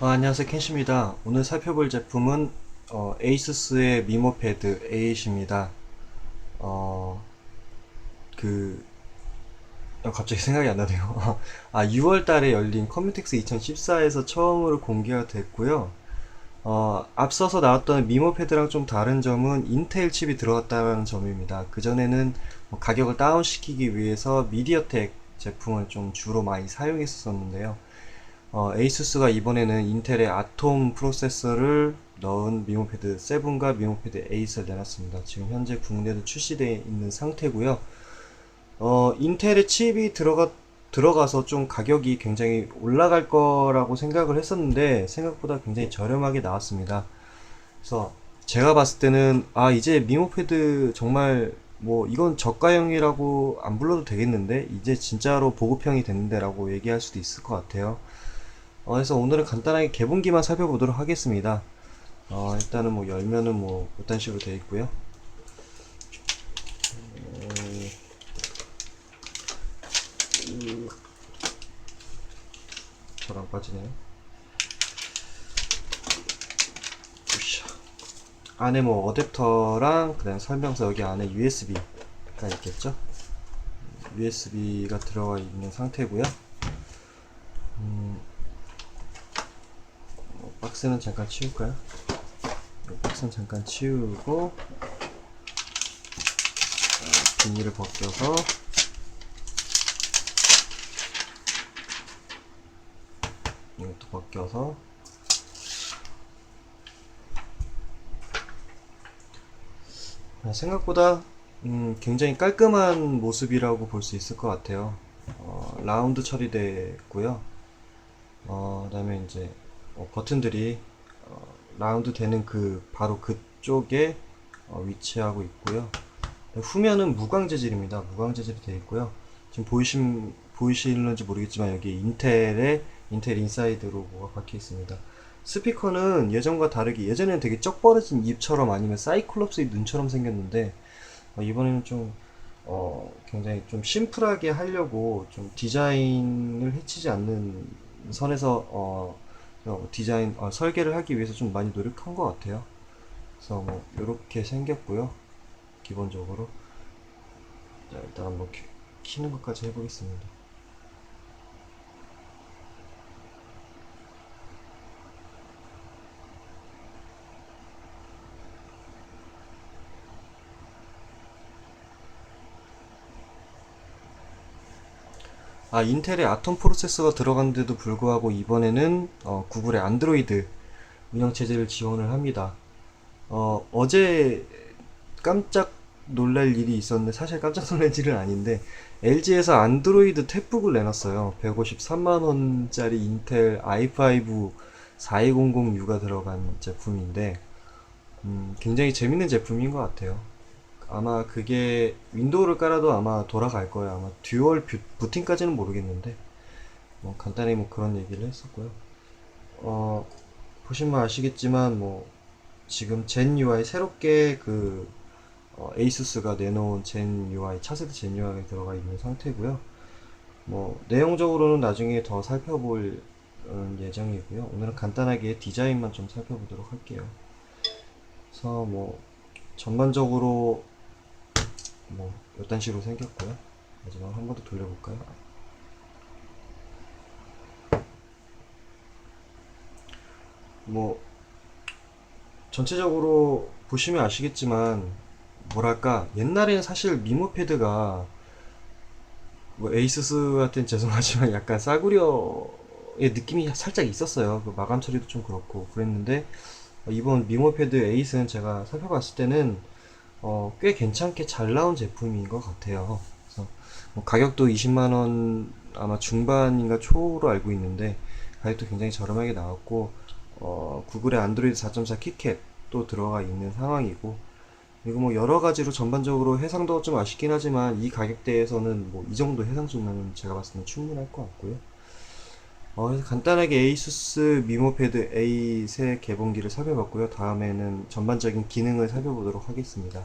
어, 안녕하세요 켄시입니다. 오늘 살펴볼 제품은 어, 에이수스의 미모 패드 8입니다. 어, 그 어, 갑자기 생각이 안 나네요. 아 6월 달에 열린 커뮤텍스 2014에서 처음으로 공개가 됐고요. 어, 앞서서 나왔던 미모 패드랑 좀 다른 점은 인텔 칩이 들어갔다는 점입니다. 그전에는 뭐 가격을 다운시키기 위해서 미디어텍 제품을 좀 주로 많이 사용했었는데요 어, 에이수스가 이번에는 인텔의 아톰 프로세서를 넣은 미모패드 7과 미모패드 8을 내놨습니다. 지금 현재 국내도 출시되어 있는 상태고요. 어, 인텔의 칩이 들어가, 들어가서 좀 가격이 굉장히 올라갈 거라고 생각을 했었는데 생각보다 굉장히 저렴하게 나왔습니다. 그래서 제가 봤을 때는 아 이제 미모패드 정말 뭐 이건 저가형이라고 안 불러도 되겠는데 이제 진짜로 보급형이 됐는데라고 얘기할 수도 있을 것 같아요. 어, 그래서 오늘은 간단하게 개봉기만 살펴보도록 하겠습니다. 어, 일단은 뭐 열면은 뭐 이런 식으로 되어 있고요. 음, 음, 저랑 빠지네요. 안에 뭐 어댑터랑 그다음 설명서 여기 안에 USB가 있겠죠? USB가 들어가 있는 상태고요. 음, 어, 박스는 잠깐 치울까요? 이 박스는 잠깐 치우고 어, 비닐을 벗겨서 이것도 벗겨서 아, 생각보다 음, 굉장히 깔끔한 모습이라고 볼 수 있을 것 같아요. 어, 라운드 처리됐고요. 어, 그다음에 이제 어, 버튼들이 어, 라운드 되는 그 바로 그쪽에 어, 위치하고 있고요. 후면은 무광 재질입니다. 무광 재질이 되어 있고요. 지금 보이신 보이시는지 모르겠지만 여기 인텔의 인텔 인사이드로 뭐가 박혀 있습니다. 스피커는 예전과 다르게 예전에는 되게 쩍 벌어진 입처럼 아니면 사이클롭스의 눈처럼 생겼는데 어, 이번에는 좀 어, 굉장히 좀 심플하게 하려고 좀 디자인을 해치지 않는 선에서 어, 어, 디자인 어, 설계를 하기 위해서 좀 많이 노력한 것 같아요. 그래서 뭐 이렇게 생겼고요. 기본적으로 자 일단 한번 키, 키는 것까지 해보겠습니다. 아, 인텔의 아톰 프로세서가 들어간데도 불구하고 이번에는 어, 구글의 안드로이드 운영체제를 지원을 합니다. 어, 어제 깜짝 놀랄 일이 있었는데 사실 깜짝 놀랄 일은 아닌데 LG에서 안드로이드 탭북을 내놨어요. 153만 원짜리 인텔 i5 4200U가 들어간 제품인데 음, 굉장히 재밌는 제품인 것 같아요. 아마 그게 윈도우를 깔아도 아마 돌아갈 거예요. 아마 듀얼 뷰- 부팅까지는 모르겠는데 뭐 간단히 뭐 그런 얘기를 했었고요. 어, 보시면 아시겠지만 뭐 지금 젠 UI 새롭게 그 어, 에이수스가 내놓은 젠 UI 차세대 젠 UI가 들어가 있는 상태고요. 뭐 내용적으로는 나중에 더 살펴볼 음, 예정이고요. 오늘은 간단하게 디자인만 좀 살펴보도록 할게요. 그래서 뭐 전반적으로 뭐 이런 식으로 생겼고요. 마지막 한 번 더 돌려볼까요? 뭐 전체적으로 보시면 아시겠지만 뭐랄까 옛날에는 사실 미모 패드가 뭐 에이수스한테는 죄송하지만 약간 싸구려의 느낌이 살짝 있었어요. 그 마감 처리도 좀 그렇고 그랬는데 어, 이번 미모 패드 에이스는 제가 살펴봤을 때는 어, 꽤 괜찮게 잘 나온 제품인 것 같아요. 그래서 뭐 가격도 20만 원 아마 중반인가 초로 알고 있는데 가격도 굉장히 저렴하게 나왔고 어, 구글의 안드로이드 4.4 키캣도 들어가 있는 상황이고 그리고 뭐 여러 가지로 전반적으로 해상도가 좀 아쉽긴 하지만 이 가격대에서는 뭐 이 정도 해상 수준은 제가 봤을 때는 충분할 것 같고요. 어, 간단하게 에이수스 미모패드 A 새 개봉기를 살펴봤고요. 다음에는 전반적인 기능을 살펴보도록 하겠습니다.